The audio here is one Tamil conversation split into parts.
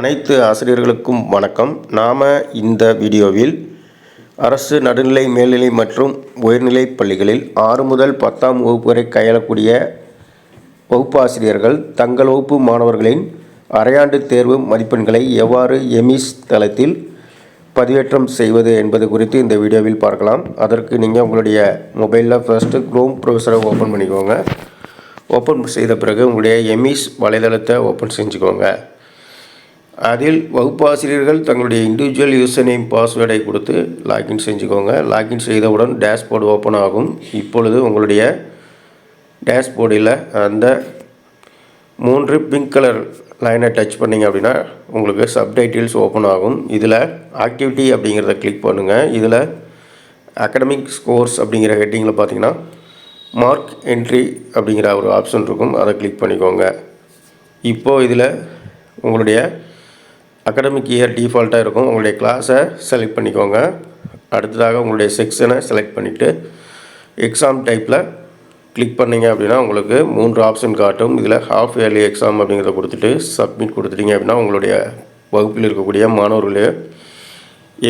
அனைத்து ஆசிரியர்களுக்கும் வணக்கம். நாம் இந்த வீடியோவில் அரசு நடுநிலை மேல்நிலை மற்றும் உயர்நிலைப் பள்ளிகளில் ஆறு முதல் பத்தாம் வகுப்பு வரை கையாளக்கூடிய வகுப்பாசிரியர்கள் தங்கள் வகுப்பு மாணவர்களின் அரையாண்டு தேர்வு மதிப்பெண்களை எவ்வாறு எமிஸ் தளத்தில் பதிவேற்றம் செய்வது என்பது குறித்து இந்த வீடியோவில் பார்க்கலாம். அதற்கு நீங்கள் உங்களுடைய மொபைலில் ஃபஸ்ட்டு க்ரோம் ப்ரௌசரை ஓப்பன் பண்ணிக்கோங்க. ஓப்பன் செய்த பிறகு உங்களுடைய எமிஸ் வலைதளத்தை ஓப்பன் செஞ்சுக்கோங்க. அதில் வகுப்பாசிரியர்கள் தங்களுடைய இண்டிவிஜுவல் யூசர் நேம் பாஸ்வேர்டை கொடுத்து லாக்இன் செஞ்சுக்கோங்க. லாகின் செய்தவுடன் டேஷ்போர்டு ஓப்பன் ஆகும். இப்பொழுது உங்களுடைய டேஷ்போர்டில் அந்த மூன்று பிங்க் கலர் லைனை டச் பண்ணிங்க அப்படின்னா உங்களுக்கு சப்டைட்டில்ஸ் ஓப்பன் ஆகும். இதில் ஆக்டிவிட்டி அப்படிங்கிறத கிளிக் பண்ணுங்கள் இதில் அகடமிக் ஸ்கோர்ஸ் அப்படிங்கிற ஹெட்டிங்கில் பார்த்தீங்கன்னா மார்க் என்ட்ரி அப்படிங்கிற ஒரு ஆப்ஷன் இருக்கும். அதை கிளிக் பண்ணிக்கோங்க. இப்போது இதில் உங்களுடைய அகடமிக் இயர் டிஃபால்ட்டாக இருக்கும். உங்களுடைய கிளாஸை செலக்ட் பண்ணிக்கோங்க. அடுத்ததாக உங்களுடைய செக்ஷனை செலக்ட் பண்ணிவிட்டு எக்ஸாம் டைப்பில் கிளிக் பண்ணிங்க அப்படின்னா உங்களுக்கு மூன்று ஆப்ஷன் காட்டும். இதில் ஹாஃப் இயர்லி எக்ஸாம் அப்படிங்கிறத கொடுத்துட்டு சப்மிட் கொடுத்துட்டீங்க அப்படின்னா உங்களுடைய வகுப்பில் இருக்கக்கூடிய மாணவர்களுடைய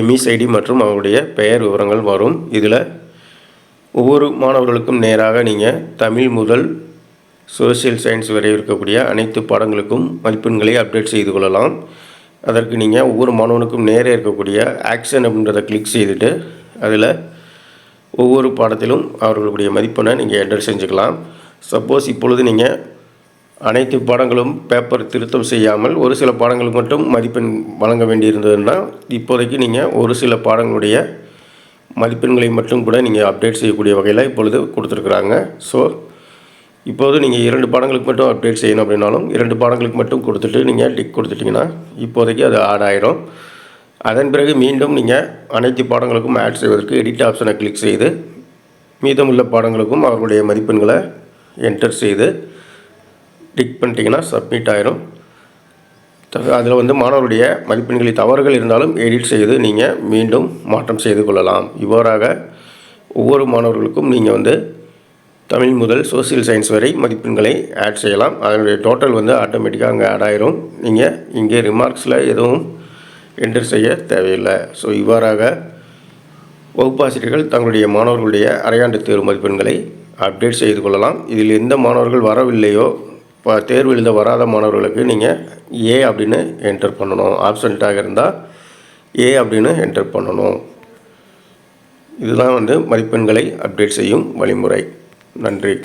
எம்இஸ் ஐடி மற்றும் அவருடைய பெயர் விவரங்கள் வரும். இதில் ஒவ்வொரு மாணவர்களுக்கும் நேராக நீங்கள் தமிழ் முதல் சோசியல் சயின்ஸ் வரை இருக்கக்கூடிய அனைத்து பாடங்களுக்கும் மதிப்பெண்களை அப்டேட் செய்து கொள்ளலாம். அதற்கு நீங்கள் ஒவ்வொரு மாணவனுக்கும் நேரே இருக்கக்கூடிய ஆக்ஷன் அப்படின்றத கிளிக் செய்துட்டு அதில் ஒவ்வொரு பாடத்திலும் அவர்களுடைய மதிப்பெண்ணை நீங்கள் என்டர் செஞ்சுக்கலாம். சப்போஸ் இப்பொழுது நீங்கள் அனைத்து பாடங்களும் பேப்பர் திருத்தம் செய்யாமல் ஒரு சில பாடங்களுக்கு மட்டும் மதிப்பெண் வழங்க வேண்டியிருந்ததுன்னா இப்போதைக்கு நீங்கள் ஒரு சில பாடங்களுடைய மதிப்பெண்களை மட்டும் கூட நீங்கள் அப்டேட் செய்யக்கூடிய வகையில் இப்பொழுது கொடுத்துருக்குறாங்க. ஸோ இப்போது நீங்கள் இரண்டு பாடங்களுக்கு மட்டும் அப்டேட் செய்யணும் அப்படின்னாலும் இரண்டு பாடங்களுக்கு மட்டும் கொடுத்துட்டு நீங்கள் டிக் கொடுத்துட்டிங்கன்னா இப்போதைக்கு அது ஆட் ஆயிரும். அதன் பிறகு மீண்டும் நீங்கள் அனைத்து பாடங்களுக்கும் ஆட் செய்வதற்கு எடிட் ஆப்ஷனை கிளிக் செய்து மீதமுள்ள பாடங்களுக்கும் அவர்களுடைய மதிப்பெண்களை என்டர் செய்து டிக் பண்ணிட்டீங்கன்னா சப்மிட் ஆயிரும். அதில் வந்து மாணவருடைய மதிப்பெண்களில் தவறுகள் இருந்தாலும் எடிட் செய்து நீங்கள் மீண்டும் மாற்றம் செய்து கொள்ளலாம். இவ்வாறாக ஒவ்வொரு மாணவர்களுக்கும் நீங்கள் வந்து தமிழ் முதல் சோசியல் சயின்ஸ் வரை மதிப்பெண்களை ஆட் செய்யலாம். அதனுடைய டோட்டல் வந்து ஆட்டோமேட்டிக்காக அங்கே ஆட் ஆயிரும். நீங்கள் இங்கே ரிமார்க்ஸில் எதுவும் என்டர் செய்ய தேவையில்லை. ஸோ இவ்வாறாக வகுப்பாசிரியர்கள் தங்களுடைய மாணவர்களுடைய அரையாண்டு தேர்வு மதிப்பெண்களை அப்டேட் செய்து கொள்ளலாம். இதில் எந்த மாணவர்கள் வரவில்லையோ இப்போ தேர்வு எழுத வராத மாணவர்களுக்கு நீங்கள் ஏ அப்படின்னு என்டர் பண்ணணும். ஆப்சண்ட்டாக இருந்தால் ஏ அப்படின்னு என்டர் பண்ணணும். இதுதான் வந்து மதிப்பெண்களை அப்டேட் செய்யும் வழிமுறை. நன்றி.